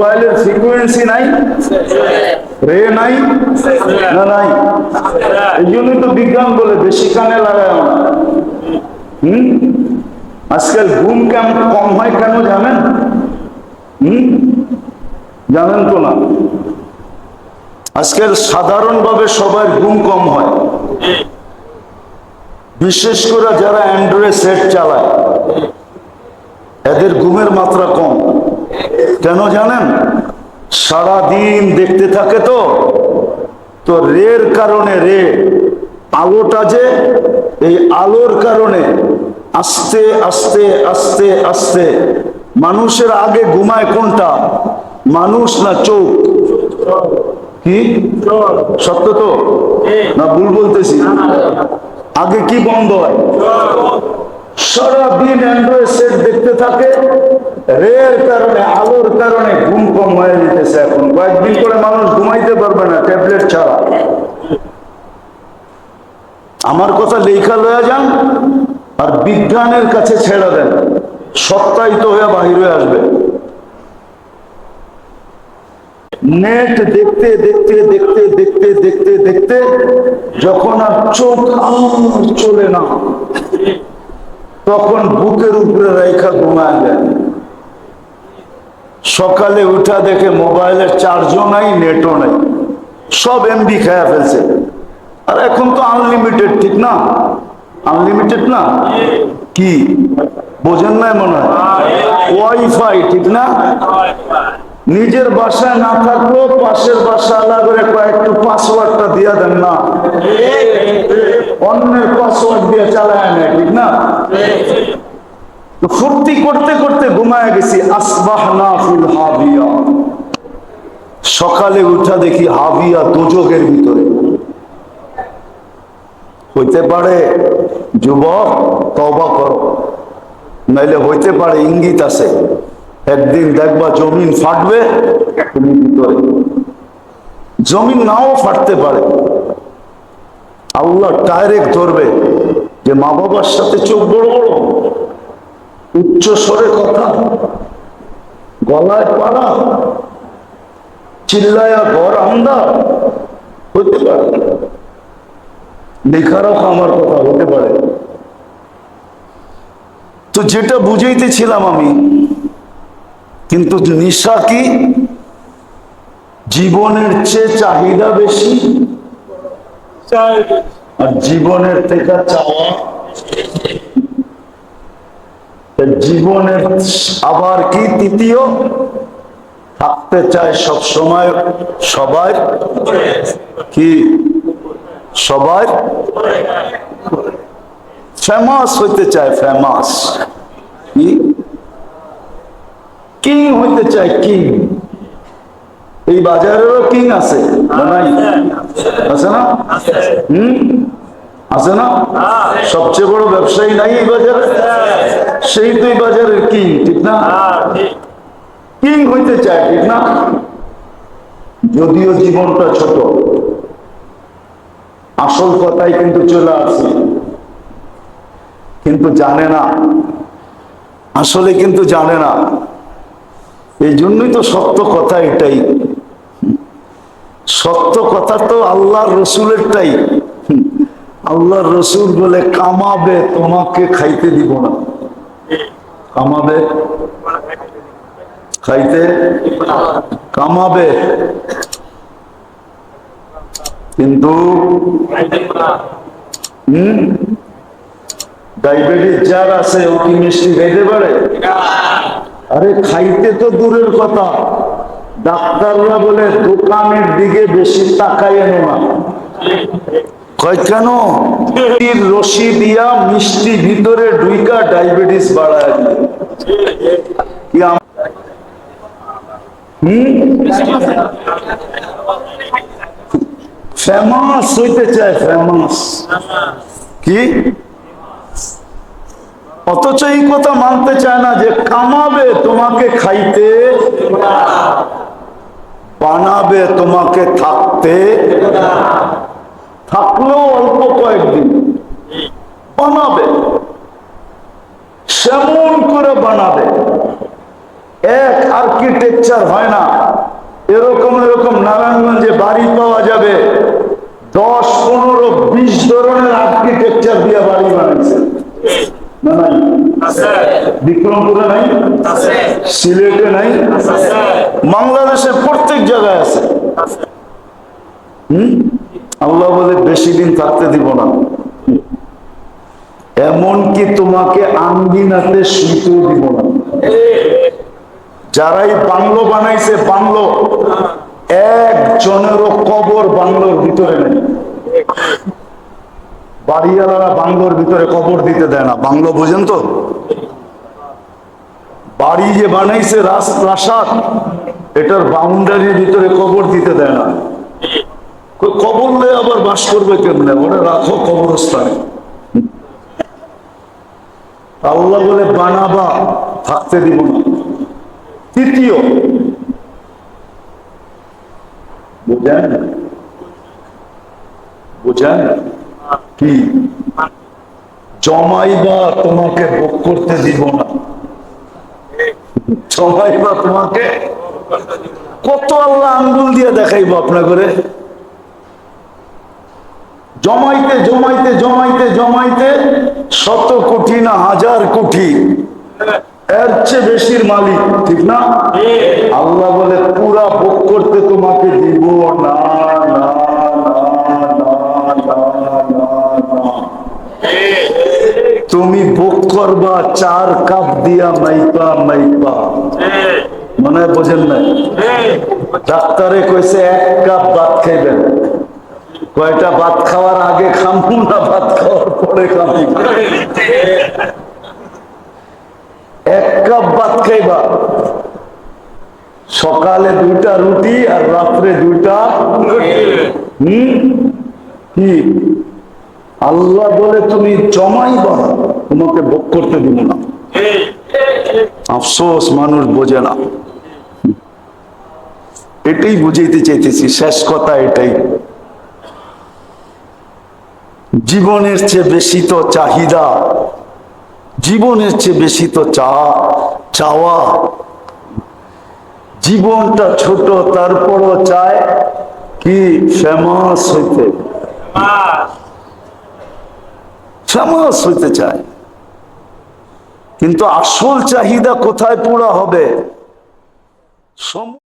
মোবাইলের ফ্রিকুয়েন্সি নাই? রে নাই? না নাই? এই জন্যই তো বিজ্ঞান বলে বেশি কানে লাগায় না। হুম? আজকাল ঘুম কেমন কম হয় কেন জানেন? হুম? জানেন তো না? আজকাল সাধারণভাবে সবার ঘুম কম হয়। বিশেষ করে যারা অ্যান্ড্রয়েড সেট চালায়, এদের ঘুমের মাত্রা কম। কেন জানেন? সারা দিন দেখতে থাকে তো। তো রের কারণে রে, আলোটা যে এই আলোর কারণে আস্তে আস্তে আস্তে আস্তে মানুষের আগে ঘুমায় কোনটা? মানুষ না চোখ? কি? সত্য তো? না ভুল বলতেছি। আগে কি বন্ধ হয়? সারাদিন অ্যান্ড্রয়েড সেট দেখতে থাকে, রের কারণে আলোর কারণে ঘুম কম হয়ে যেতেছে এখন কয়েকদিন করে মানুষ ঘুমাইতে পারবে না, ট্যাবলেট ছাড়া। আমার কথা লেখা লয়া যান আর বিজ্ঞানের কাছে ছেড়ে দেন। সত্যায়িত হয়ে বাহির হয়ে আসবে। নেট দেখতে দেখতে দেখতে দেখতে দেখতে দেখতে যখন আর চোখ চলে না, তখন বুকের উপরে রেখা ঘুমায় যায় সকালে উঠা দেখে মোবাইলের চার্জও নাই, নেটও নাই। সব এমবি খেয়া ফেলছে। আর এখন তো আনলিমিটেড ঠিক না? আনলিমিটেড না? কি? বোঝেন না মনে হয়? ওয়াইফাই ঠিক না? নিজের বাসায় না থাকলেও পাশের বাসা আলাদা করে কয়েকটু পাসওয়ার্ডটা দিয়ে দেন না। অন্যের পাসওয়ার্ড দিয়ে চালায় না ঠিক না? তো ফুর্তি করতে করতে ঘুমায় গেছি। আসবাহ না ফিল হাবিয়া। সকালে উঠা দেখি হাবিয়া দুযোগের ভিতরে। হইতে পারে যুবক তবা করো। নাইলে হইতে পারে ইঙ্গিত আছে। একদিন দেখবা জমিন ফাটবে, তুমি ভিতরে। জমিন নাও ফাটতে পারে। আল্লাহ ডাইরেক্ট ধরবে যে মা বাবার সাথে চোখ বড় বড়। উচ্চ স্বরে কথা গলায় পাড়া চিল্লায়া ঘর আন্দার হতে পারে। লেখারও আমার কথা হতে পারে। তো যেটা বুঝাইতেছিলাম আমি কিন্তু নিশা কি? জীবনের চেয়ে চাহিদা বেশি। আর জীবনের থেকে চাওয়া জীবনের আবার কি তৃতীয়? থাকতে চায় সব সময় সবাই? কি? সবাই? ফেমাস হইতে চায়, ফেমাস। কি? কিং হইতে চায়, কিং। এই বাজারেরও কিং আছে আছে না? হুম? আছে না? সবচেয়ে বড় ব্যবসায়ী নাই এই বাজারে? সেই দুই বাজারের কিং, ঠিক না? কিং হইতে চায়, ঠিক না? যদিও জীবনটা ছোট, আসল কথাই কিন্তু চলে আসে। কিন্তু জানে না, আসলে কিন্তু জানে না। এই জন্যই তো সত্য কথা এটাই। সত্য কথা তো আল্লাহর রসুলেরটাই। আল্লাহর রসুল বলে, কামাবে, তোমাকে খাইতে দিব না। কামাবে? খাইতে? কামাবে। কিন্তু হম? ডায়াবেটিস যার আছে, ও কি মিষ্টি খাইতে পারে? আরে, খাইতে তো দূরের কথা। ডাক্তাররা বলে, দোকানের দিকে বেশি তাকাই এনো না। কয়, কেন? রশি দিয়া মিষ্টি ভিতরে ঢুইকা ডায়াবেটিস বাড়ায় ফেমাস হইতে চায়, ফেমাস। কি? অথচ এই কথা মানতে চায় না যে কামাবে তোমাকে খাইতে, বানাবে তোমাকে থাকতে। থাকলেও অল্প কয়েকদিন বানাবে। সেমন করে বানাবে। এক আর্কিটেকচার হয় না। এরকম এরকম নারায়ণগঞ্জে বাড়ি পাওয়া যাবে। দশ পনেরো বিশ ধরনের আর্কিটেকচার দিয়ে বাড়ি না নাই? বিক্রমপুরে নাই? সিলেটে নাই? বাংলাদেশের প্রত্যেক জায়গায় আছে। হুম? আল্লাহ বলে, বেশি দিন থাকতে দিব না। এমনকি তোমাকে আঙ্গিনাতে শুইতেও দিব না। যারাই বাংলো বানাইছে, বাংলো, একজনেরও কবর বাংলোর ভিতরে নেই। বাড়িওয়ালারা বাংলোর ভিতরে কবর দিতে দেয় না। বাংলো বুঝেন তো? বাড়ি যে বানাইছে রাস প্রাসাদ, এটার বাউন্ডারির ভিতরে কবর দিতে দেয় না। কবর লয়ে আবার বাস করবে কেমনে? ওরা রাখো কবরস্থানে। আল্লাহ বলে, বানাবা, থাকতে দিব না। তৃতীয়, বুঝেন? বুঝেন? কি? জমাইবা তোমাকে ভোগ করতে দিব না। জমাইবা তোমাকে? কত আল্লাহ আঙ্গুল দিয়ে দেখাইবো আপনার করে জমাইতে জমাইতে জমাইতে জমাইতে শত কোটি না হাজার কোটি। এর চেয়ে বেশির মালিক, ঠিক না? আল্লাহ বলে, পুরা ভোগ করতে তোমাকে দিব না না না না না না। না তুমি ভোগ করবা, চার কাপ দিয়া মাইপা মাইপা। মনে বোঝেন নাই? ডাক্তারে কইছে, এক কাপ ভাত খাইবেন। কয়টা ভাত খাওয়ার আগে খামু না ভাত খাওয়ার পরে খামু? এক কাপ ভাত খাইবা। সকালে দুইটা রুটি আর রাত্রে দুইটা হম? কি? আল্লাহ বলে তুমি জমাইবা তোমাকে ভোগ করতে দিব না। আফসোস, মানুষ বোঝে না। এটাই বুঝাইতে চাইতেছি, শেষ কথা এটাই। জীবনের চেয়ে বেশি তো চাহিদা। জীবনের চেয়ে বেশি তো চা, চাওয়া। জীবনটা ছোট, তারপরও চায় কি ফেমাস হইতে। ফেমাস হইতে চায়। কিন্তু আসল চাহিদা কোথায় পুরা হবে? সম-